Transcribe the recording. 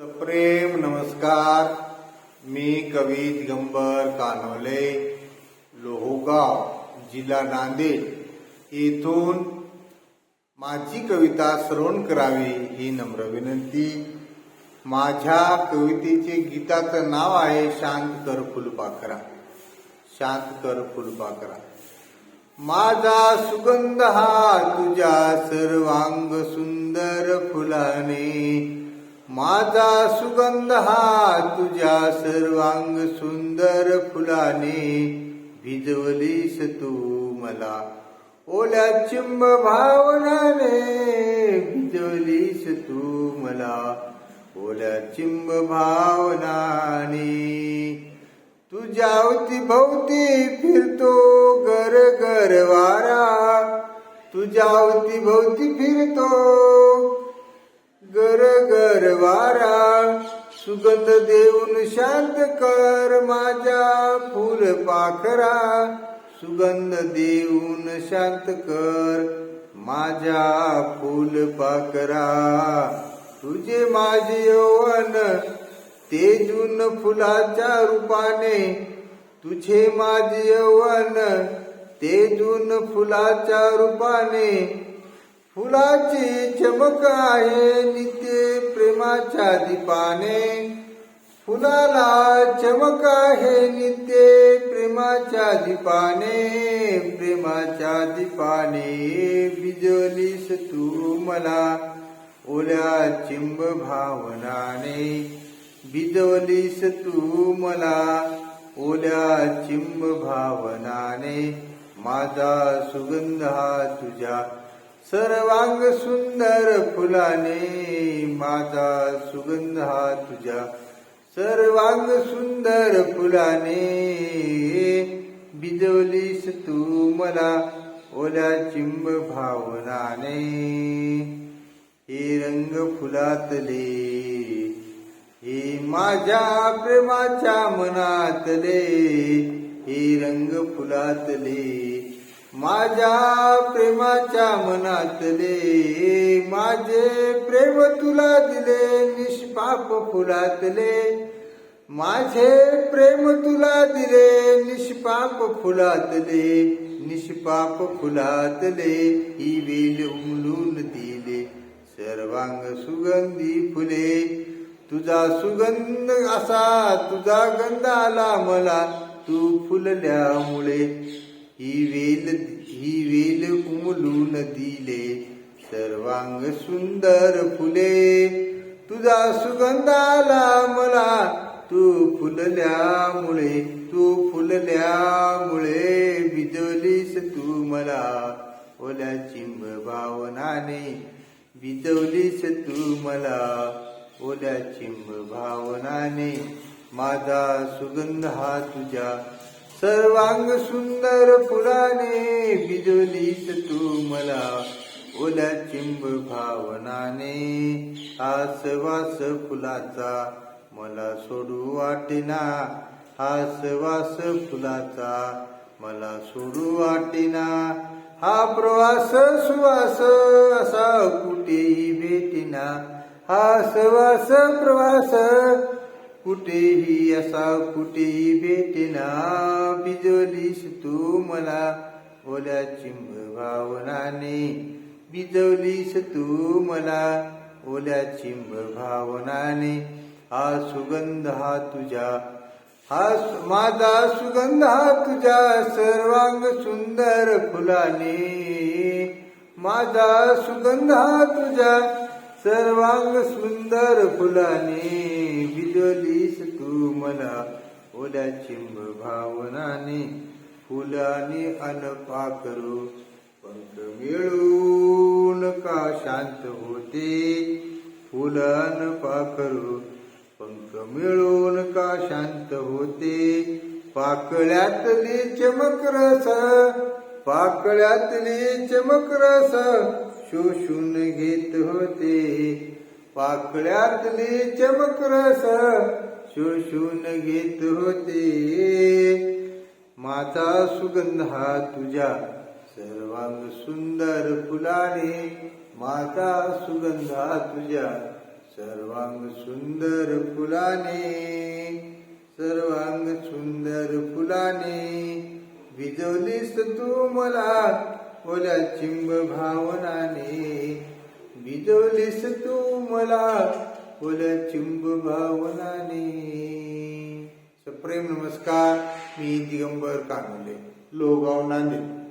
सप्रेम नमस्कार. मी कवी दिगंबर कानोले लोहगाव जिल्हा नांदेड. येथून माझी कविता श्रवण करावी ही नम्र विनंती. माझ्या कवितेचे गीताचं नाव आहे शांत कर फुलपाखरा. शांत कर फुलपाखरा. माझा सुगंध हा तुझ्या सर्वांग सुंदर फुलाने. माझा सुगंध हा तुझ्या सर्वांग सुंदर फुलाने भिजवलीस तू मला. ओल्या चिंब भावनाने भिजवलीस तू मला. ओल्या चिंब भावनाने तुझ्या भोवती फिरतो गर गर वारा. तुझ्या भोवती फिरतो गर गर वारा सुगंध देऊन शांत कर माझ्या फुल पाखरा सुगंध देऊन शांत कर माझ्या फुल पाखरा. तुझे माझे यवन तेजून फुलाच्या रूपाने तुझे माझे यवन तेजून फुलाच्या रूपाने फुलाची चमक आहे नित्य प्रेमाच्या दीपाने. फुलाला चमक आहे नित्य प्रेमाच्या दीपाने. प्रेमाच्या दीपाने बिजलीस तू मला. ओल्या चिंब भावनाने बिजवलीस तू मला. ओल्या चिंब भावनाने माझा सुगंध हा तुझ्या सर्वांग सुंदर फुलाने माझा सुगंध हा तुझ्या. सर्वांग सुंदर फुलाने बिजवलीस तू मला ओल्या चिंब भावनाने. हे रंग फुलातले हे माझ्या प्रेमाच्या मनातले हे रंग फुलातले. माझ्या प्रेमाच्या मनातले माझे प्रेम तुला दिले निष्पाप फुलातले. माझे प्रेम तुला दिले निष्पाप फुलातले निष्पाप फुलातले. ही वेल उमलून दिले सर्वांग सुगंधी फुले. तुझा सुगंध असा तुझा गंध आला मला तू फुलल्यामुळे. सर्वांग सुंदर फुले. तुझा सुगंध आला मला तू फुलल्यामुळे तू फुलल्यामुळे भिजवलीस तू मला. ओल्या चिंब भावनाने भिजवलीस तू मला. ओल्या चिंब भावनाने माझा सुगंध हा तुझ्या सर्वांग सुंदर फुलाने भिजवलीस तू मला. ओल्या चिंब भावनाने हास वास फुलाचा मला सोडू वाटेना. हास वास फुलाचा मला सोडू वाटेना. हा प्रवास सुवास असा कुठेही भेटिना. हा सवास प्रवास कुठेही असा कुठेही भेटेना. बिजवलीस तू मला ओल्या चिंब भावनाने. भिजवलीस तू मला ओल्या चिंब भावनाने. हा सुगंध हा तुझ्या हा माझा सुगंध हा तुझ्या सर्वांग सुंदर फुलाने. माझा सुगंध हा तुझ्या सर्वांग सुंदर फुलाने. भिजवलीस तू मला ओल्या चिंब भावनाने. फुलाने अनपा करू पंख मिळून का शांत होते? फुलन पाखरू पंख मिळून का शांत होते? पाकळ्यातली चमकरस पाकळ्यातली चमकरस शोषून घेत होते. पाकळ्यातली चमकरस शोषून घेत होते. माझा सुगंध हा तुझ्या सर्वांग सुंदर फुलाने माता सुगंधा तुझ्या. सर्वांग सुंदर फुलाने सर्वांग सुंदर फुलाने भिजवलीस तू मला ओल्या चिंब भावनाने. भिजवलीस तू मला ओल्या चिंब भावनाने. सप्रेम नमस्कार मी दिगंबर कानोले लोगाव नांदेड.